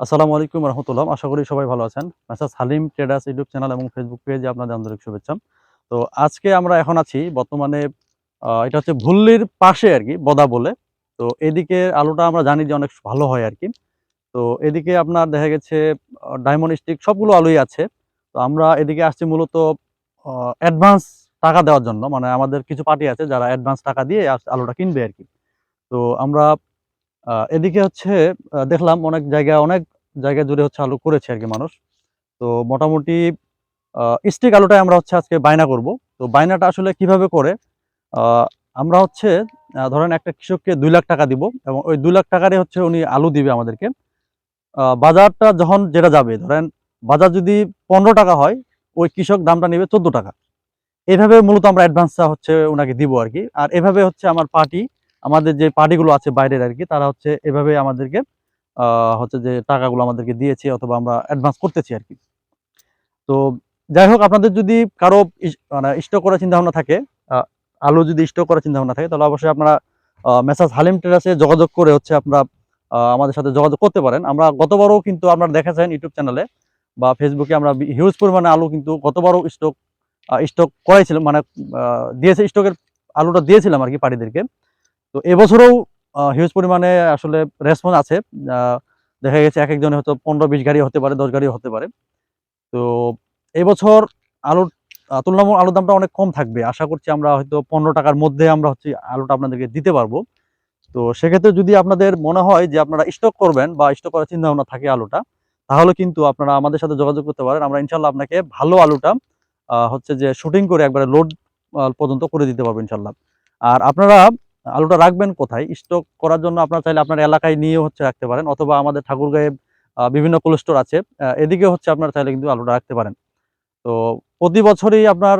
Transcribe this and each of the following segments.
আসসালামু আলাইকুম রহমতুল্লাহ। আশা করি সবাই ভালো আছেন। Messrs Halim traders YouTube channel এবং ফেসবুক পেজে আপনাদের আন্তরিক শুভেচ্ছা। তো আজকে আমরা এখন আছি বর্তমানে এটা হচ্ছে ভুল্লির পাশে আর কি, বদা বলে। তো এদিকে আলুটা আমরা জানি যে অনেক ভালো হয় আর কি। তো এদিকে আপনার দেখা গেছে ডায়মন্ড স্টিক সবগুলো আলুই আছে। তো আমরা এদিকে আসছি মূলত অ্যাডভান্স টাকা দেওয়ার জন্য। মানে আমাদের কিছু পার্টি আছে যারা অ্যাডভান্স টাকা দিয়ে আলুটা কিনবে আর কি। তো আমরা এদিকে হচ্ছে দেখলাম অনেক জায়গায় অনেক জায়গা জুড়ে হচ্ছে আলু করেছে আর কি মানুষ। তো মোটামুটি স্টিক আলুটাই আমরা হচ্ছে আজকে বায়না করব। তো বায়নাটা আসলে কীভাবে করে? আমরা হচ্ছে ধরেন একটা কৃষককে দুই লাখ টাকা দিব এবং ওই দুই লাখ টাকারই হচ্ছে উনি আলু দিবে আমাদেরকে। বাজারটা যখন যেটা যাবে, ধরেন বাজার যদি পনেরো টাকা হয়, ওই কৃষক দামটা নেবে চোদ্দ টাকা। এইভাবে মূলত আমরা অ্যাডভান্সটা হচ্ছে ওনাকে দিব আর কি। আর এভাবে হচ্ছে আমার পার্টি আমাদের যে পার্টিগুলো আছে বাইরের আর কি তারা হচ্ছে এভাবে আমাদেরকে হচ্ছে যে টাকাগুলো আমাদেরকে দিয়েছে অথবা আমরা অ্যাডভান্স করতেছি আর কি তো যাই হোক, আপনাদের যদি কারও মানে স্টক করার চিন্তা ভাবনা থাকে আলু যদি স্টক করার চিন্তা ভাবনা থাকে, তাহলে অবশ্যই আপনারা মেসাজ হালিম ট্রেডার্সে যোগাযোগ করে হচ্ছে আপনারা আমাদের সাথে যোগাযোগ করতে পারেন। আমরা গতবারও কিন্তু আপনারা দেখেছেন ইউটিউব চ্যানেলে বা ফেসবুকে আমরা হিউজ পরিমাণে আলু কিন্তু গতবারও স্টক স্টক করাইছিলাম মানে দিয়েছে স্টকের আলুটা দিয়েছিলাম আর কি পার্টিদেরকে। তো এবছরেও হিউজ পরিমাণে আসলে রেসপন্স আছে। দেখা গেছে এক একজনে হয়তো পনেরো, বিশ গাড়ি হতে পারে, দশ গাড়ি হতে পারে। তো এবছর আলুর তুলনামূলক আলুর দামটা অনেক কম থাকবে। আশা করছি আমরা হয়তো পনেরো টাকার মধ্যে আমরা হচ্ছে আলুটা আপনাদেরকে দিতে পারব। তো সেক্ষেত্রে যদি আপনাদের মনে হয় যে আপনারা স্টক করবেন বা স্টক করার চিন্তা ভাবনা থাকে আলুটা, তাহলে কিন্তু আপনারা আমাদের সাথে যোগাযোগ করতে পারেন। আমরা ইনশাল্লাহ আপনাকে ভালো আলুটা হচ্ছে যে শুটিং করে একবারে লোড পর্যন্ত করে দিতে পারব ইনশাল্লাহ আর আপনারা আলুটা রাখবেন কোথায়? স্টক করার জন্য আপনার চাইলে আপনার এলাকায় নিয়ে হচ্ছে রাখতে পারেন অথবা আমাদের ঠাকুরগাঁয়ে বিভিন্ন কোল্ড স্টোর আছে। এদিকে হচ্ছে আপনার চাইলে কিন্তু আলুটা রাখতে পারেন। তো প্রতি বছরই আপনার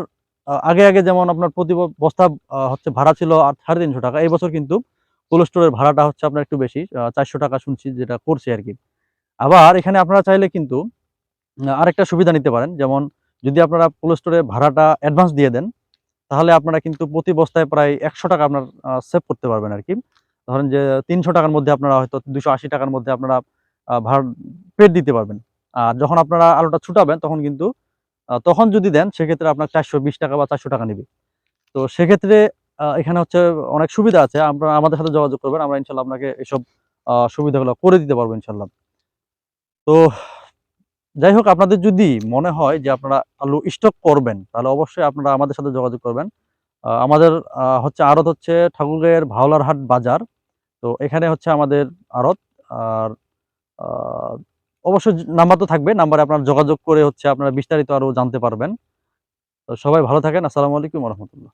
আগে আগে যেমন আপনার প্রতি বস্তা হচ্ছে ভাড়া ছিল আর সাড়ে তিনশো টাকা, এই বছর কিন্তু কোল্ড স্টোরের ভাড়াটা হচ্ছে আপনার একটু বেশি চারশো টাকা শুনছি যেটা করছে আর কি। আবার এখানে আপনারা চাইলে কিন্তু আরেকটা সুবিধা নিতে পারেন। যেমন যদি আপনারা কোল্ড স্টোরে ভাড়াটা অ্যাডভান্স দিয়ে দেন তাহলে আপনারা কিন্তু প্রতি বস্তায় প্রায় একশো টাকা আপনার সেভ করতে পারবেন আর কি। ধরেন যে, তিনশো টাকার মধ্যে আপনারা হয়তো দুশো আশি টাকার মধ্যে আপনারা ভাড়া পেড দিতে পারবেন। আর যখন আপনারা আলুটা ছুটাবেন তখন কিন্তু তখন যদি দেন সেক্ষেত্রে আপনার চারশো বিশ টাকা বা চারশো টাকা নেবে। তো সেক্ষেত্রে এখানে হচ্ছে অনেক সুবিধা আছে। আপনারা আমাদের সাথে যোগাযোগ করবেন। আমরা ইনশাল্লাহ আপনাকে এসব সুবিধাগুলো করে দিতে পারব ইনশাল্লাহ। তো যাই হোক, আপনাদের যদি মনে হয় যে আপনারা আলু স্টক করবেন, তাহলে অবশ্যই আপনারা আমাদের সাথে যোগাযোগ করবেন। আমাদের হচ্ছে আড়ত হচ্ছে ঠাকুরগাঁয়ের ভাওলারহাট বাজার। তো এখানে হচ্ছে আমাদের আড়ত, আর অবশ্যই নাম্বার তো থাকবে, নাম্বারে আপনার যোগাযোগ করে হচ্ছে আপনারা বিস্তারিত আরও জানতে পারবেন। তো সবাই ভালো থাকেন, আসসালামু আলাইকুম রহমতুল্লাহ।